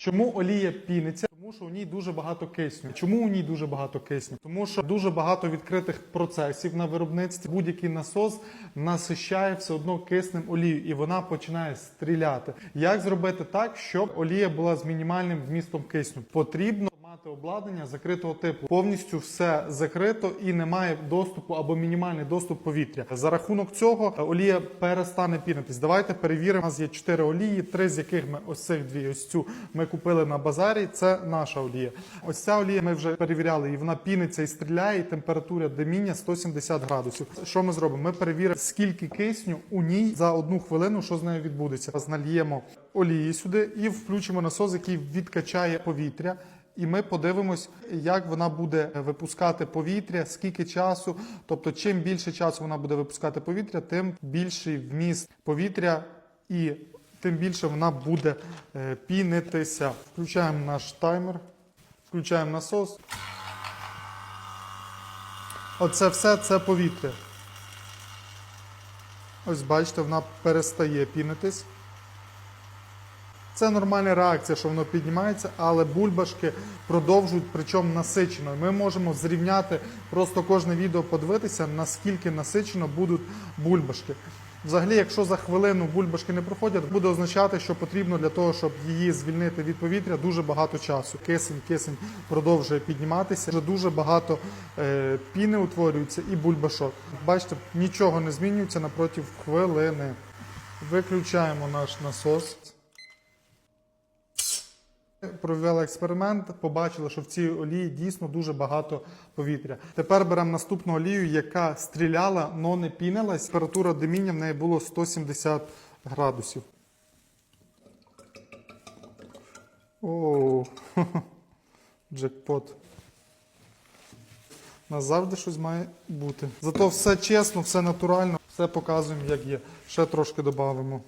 Чому олія піниться? Тому що у ній дуже багато кисню. Чому у ній дуже багато кисню? Тому що дуже багато відкритих процесів на виробництві. Будь-який насос насищає все одно киснем олію, і вона починає стріляти. Як зробити так, щоб олія була з мінімальним вмістом кисню? Потрібно мати обладнання закритого типу. Повністю все закрито і немає доступу або мінімальний доступ повітря. За рахунок цього е, олія перестане пінитись. Давайте перевіримо. У нас є чотири олії, три з яких ми ось цих дві, ось цю ми купили на базарі. Це наша олія. Ось ця олія ми вже перевіряли, і вона піниться і стріляє. і Температура диміння 170 градусів. Що ми зробимо? Ми перевіримо, скільки кисню у ній за одну хвилину, що з нею відбудеться. Знальємо олії сюди і включимо насос, який відкачає повітря. І ми подивимось, як вона буде випускати повітря, скільки часу. Тобто, чим більше часу вона буде випускати повітря, тим більший вміст повітря і тим більше вона буде е, пінитися. Включаємо наш таймер, включаємо насос. Оце все це повітря. Ось бачите, вона перестає пінитись. Це нормальна реакція, що воно піднімається, але бульбашки продовжують, причому насичено. Ми можемо зрівняти просто кожне відео, подивитися, наскільки насичено будуть бульбашки. Взагалі, якщо за хвилину бульбашки не проходять, буде означати, що потрібно для того, щоб її звільнити від повітря, дуже багато часу. Кисень, кисень продовжує підніматися. Вже дуже багато е, піни утворюється і бульбашок. Бачите, нічого не змінюється напроти хвилини. Виключаємо наш насос. Провели експеримент, побачили, що в цій олії дійсно дуже багато повітря. Тепер беремо наступну олію, яка стріляла, але не пінилась. Температура диміння в неї було 170 градусів. Оу, джекпот. У нас завжди щось має бути. Зато все чесно, все натурально, все показуємо, як є. Ще трошки додамо.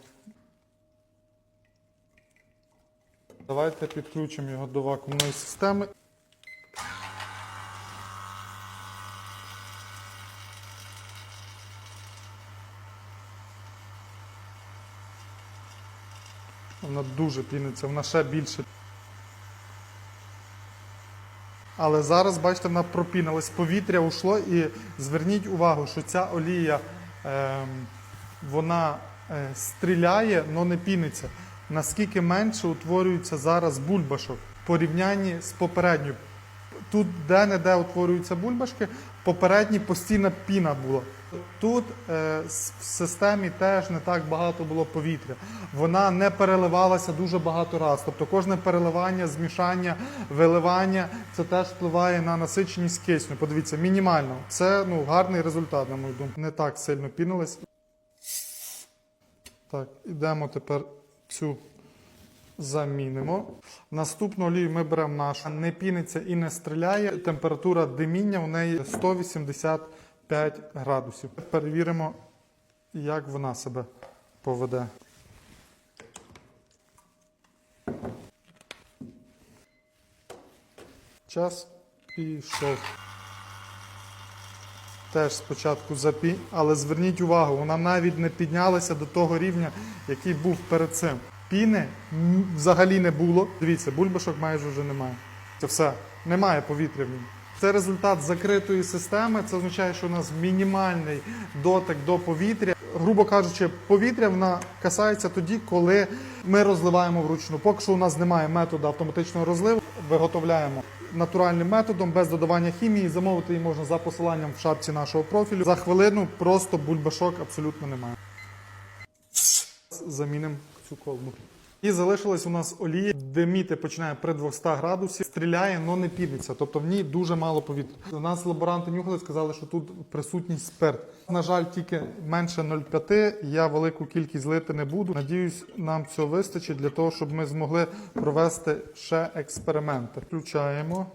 Давайте підключимо його до вакуумної системи. Вона дуже піниться, вона ще більше. Але зараз, бачите, вона пропінилась, повітря ушло і зверніть увагу, що ця олія ем, вона е, стріляє, але не піниться. Наскільки менше утворюється зараз бульбашок в порівнянні з попередньою. Тут де-не-де утворюються бульбашки, попередній постійна піна була. Тут е, в системі теж не так багато було повітря. Вона не переливалася дуже багато разів. Тобто кожне переливання, змішання, виливання це теж впливає на насиченість кисню. Подивіться, мінімально. Це ну, гарний результат, на мою думку. Не так сильно пінилась. Так, ідемо тепер цю замінимо. Наступну олію ми беремо нашу. Не піниться і не стріляє. Температура диміння у неї 185 градусів. Перевіримо, як вона себе поведе. Час пішов. Теж спочатку запі, але зверніть увагу, вона навіть не піднялася до того рівня, який був перед цим. Піни взагалі не було. Дивіться, бульбашок майже вже немає. Це все, немає повітря в ній. Це результат закритої системи. Це означає, що у нас мінімальний дотик до повітря. Грубо кажучи, повітря вона касається тоді, коли ми розливаємо вручну. Поки що у нас немає методу автоматичного розливу, виготовляємо натуральним методом без додавання хімії. Замовити її можна за посиланням в шапці нашого профілю. За хвилину просто бульбашок абсолютно немає. Замінимо цю колбу. І залишилась у нас олія. Диміти починає при 200 градусів, стріляє, але не підеться. Тобто в ній дуже мало повітря. У нас лаборанти нюхали, сказали, що тут присутній спирт. На жаль, тільки менше 0,5. Я велику кількість лити не буду. Надіюсь, нам цього вистачить для того, щоб ми змогли провести ще експерименти. Включаємо,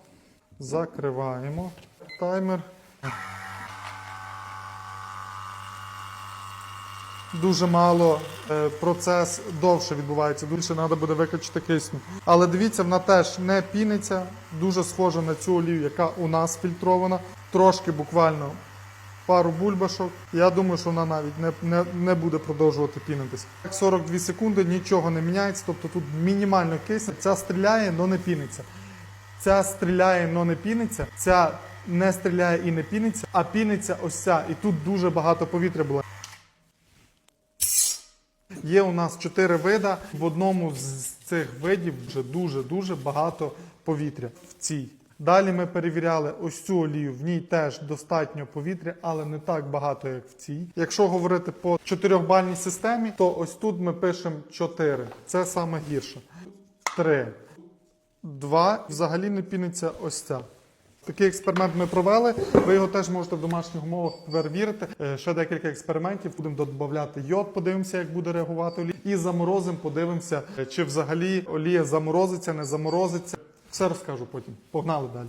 закриваємо таймер. Дуже мало е, процес довше відбувається. Більше треба буде викачати кисню. Але дивіться, вона теж не піниться, дуже схожа на цю олію, яка у нас фільтрована. Трошки буквально пару бульбашок. Я думаю, що вона навіть не, не, не буде продовжувати пінитися. 42 секунди, нічого не міняється, тобто тут мінімально кисень. Ця стріляє, але не піниться. Ця стріляє, але не піниться. Ця не стріляє і не піниться, а піниться ось ця. І тут дуже багато повітря було. Є у нас чотири вида. В одному з цих видів вже дуже-дуже багато повітря в цій. Далі ми перевіряли ось цю олію. В ній теж достатньо повітря, але не так багато, як в цій. Якщо говорити по чотирьохбальній системі, то ось тут ми пишемо 4. Це саме гірше. 3. 2. Взагалі не піниться ось ця. Такий експеримент ми провели. Ви його теж можете в домашніх умовах перевірити. Е, Ще декілька експериментів. Будемо додати йод, подивимося, як буде реагувати олія. І заморозимо, подивимося, е, чи взагалі олія заморозиться, не заморозиться. Все розкажу потім. Погнали далі.